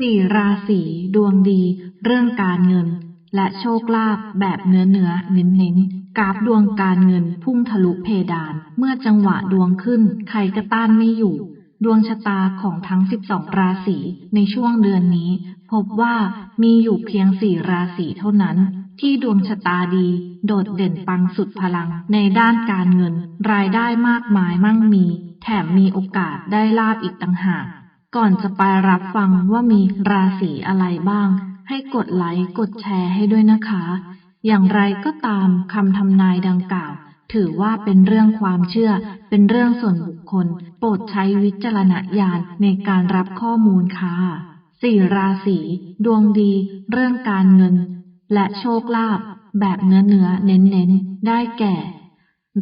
สี่ราศีดวงดี เรื่องการเงิน และโชคลาภแบบเนื้อเนื้อเน้นเน้นๆกราฟดวงการเงินพุ่งทะลุเพดาน เมื่อจังหวะดวงขึ้น ใครก็ต้านไม่อยู่ ดวงชะตาของทั้ง 12 ราศีในช่วงเดือนนี้ พบว่ามีอยู่เพียงสี่ราศีเท่านั้น ที่ดวงชะตาดี โดดเด่นปังสุดพลัง ในด้านการเงิน รายได้มากมายมั่งมี แถมมีโอกาสได้ลาบอีกต่างหาก ก่อนจะไปรับฟังว่ามีราศีอะไรบ้าง ให้กดไลค์กดแชร์ให้ด้วยนะคะ อย่างไรก็ตามคำทำนายดังกล่าว ถือว่าเป็นเรื่องความเชื่อ เป็นเรื่องส่วนบุคคล โปรดใช้วิจารณญาณในการรับข้อมูลค่ะสี่ราศีดวงดี เรื่องการเงิน และโชคลาภแบบเนื้อเนื้อเน้นเน้นได้แก่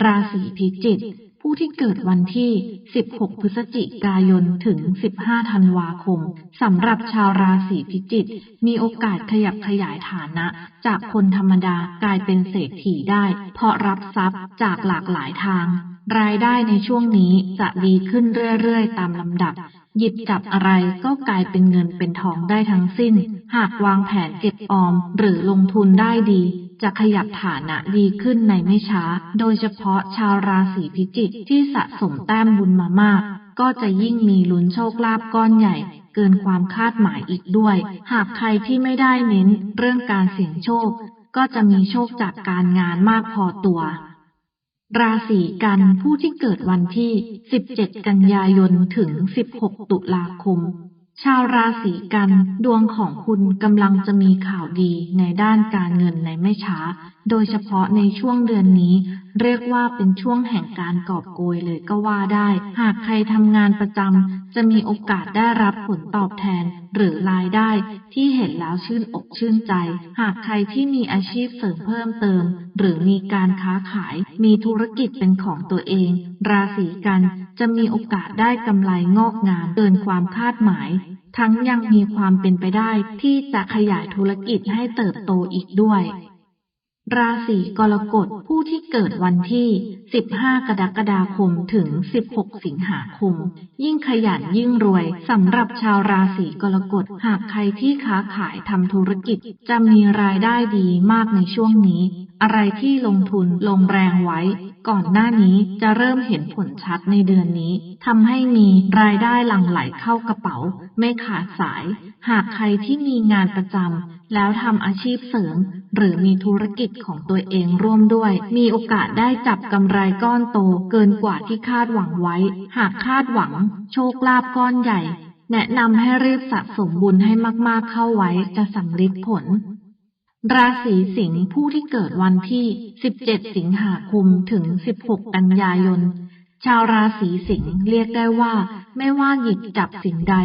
ราศีพิจิก ผู้ที่เกิดวันที่ 16 พฤศจิกายน ถึง 15 ธันวาคม สำหรับชาวราศีพิจิกมีโอกาสขยับขยายฐานะ จากคนธรรมดากลายเป็นเศรษฐีได้ เพราะรับทรัพย์จากหลากหลายทาง รายได้ในช่วงนี้จะดีขึ้นเรื่อยๆ ตามลำดับ หยิบจับอะไรก็กลายเป็นเงินเป็นทองได้ทั้งสิ้น หากวางแผนเก็บออมหรือลงทุนได้ดี จะขยับฐานะดีขึ้นในไม่ช้า โดยเฉพาะชาวราศีพิจิกที่สะสมแต้มบุญมามาก ก็จะยิ่งมีลุ้นโชคลาภก้อนใหญ่เกินความคาดหมายอีกด้วย หากใครที่ไม่ได้เน้นเรื่องการเสี่ยงโชค ก็จะมีโชคจากการงานมากพอตัว ราศีกันผู้ที่เกิดวันที่ 17 กันยายนถึง 16 ตุลาคม ชาวราศีกันดวงของคุณกำลังจะมีข่าวดีในด้านการเงินในไม่ช้า โดยเฉพาะในช่วงเดือนนี้ เรียกว่าเป็นช่วงแห่งการกอบโกยเลยก็ว่าได้ หากใครทำงานประจำจะมีโอกาสได้รับผลตอบแทน หรือรายได้ที่เห็นแล้วชื่นอกชื่นใจ หากใครที่มีอาชีพเสริมเพิ่มเติม หรือมีการค้าขาย มีธุรกิจเป็นของตัวเอง ราศีกันจะมีโอกาสได้กำไรงอกงามเกินความคาดหมาย ทั้งยังมีความเป็นไปได้ที่จะขยายธุรกิจให้เติบโตอีกด้วย ราศีกรกฎผู้ที่เกิดวันที่ 15 กรกฎาคมถึง 16 สิงหาคม ยิ่งขยันยิ่งรวยสำหรับชาวราศีกรกฎหากใครที่ค้าขายทำธุรกิจจะมีรายได้ดีมากในช่วงนี้ อะไรที่ลงทุนลงแรงไว้ ก่อนหน้านี้จะเริ่มเห็นผลชัดในเดือนนี้ทำให้มีรายได้หลั่งไหลเข้ากระเป๋า ไม่ขาดสาย หากใครที่มีงานประจำแล้วทำอาชีพเสริม หรือมีธุรกิจของตัวเองร่วมด้วย มีโอกาสได้จับกำไรก้อนโตเกินกว่าที่คาดหวังไว้ หากคาดหวัง โชคลาภก้อนใหญ่ แนะนำให้รีบสะสมบุญให้มากๆเข้าไว้จะสำลิดผล ราศีสิงห์ผู้ที่เกิดวันที่ 17 สิงหาคมถึง 16 กันยายน ชาวราศีสิงห์เรียกได้ว่า ไม่ว่าหยิบจับสิ่งใด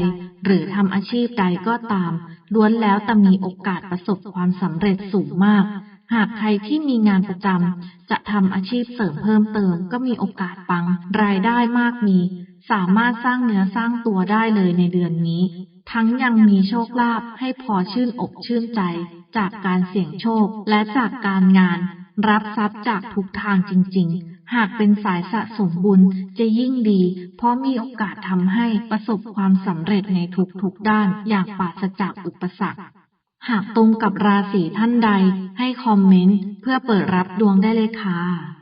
หรือทำอาชีพใดก็ตามล้วนแล้วแต่มีโอกาสประสบความสำเร็จสูงมาก หากใครที่มีงานประจำจะทำอาชีพเสริมเพิ่มเติม ก็มีโอกาสปัง รายได้มากมี สามารถสร้างเนื้อสร้างตัวได้เลยในเดือนนี้ ทั้งยังมีโชคลาภให้พอชื่นอกชื่นใจ จากการเสี่ยงโชคและจากการงาน รับทรัพย์จากทุกทางจริง ๆ หากเป็นสายสะสมบุญจะยิ่งดี เพราะมีโอกาสทำให้ประสบความสำเร็จในทุกๆด้านอย่างปราศจากอุปสรรคหากตรงกับราศีท่านใดให้คอมเมนต์เพื่อเปิดรับดวงได้เลยค่ะ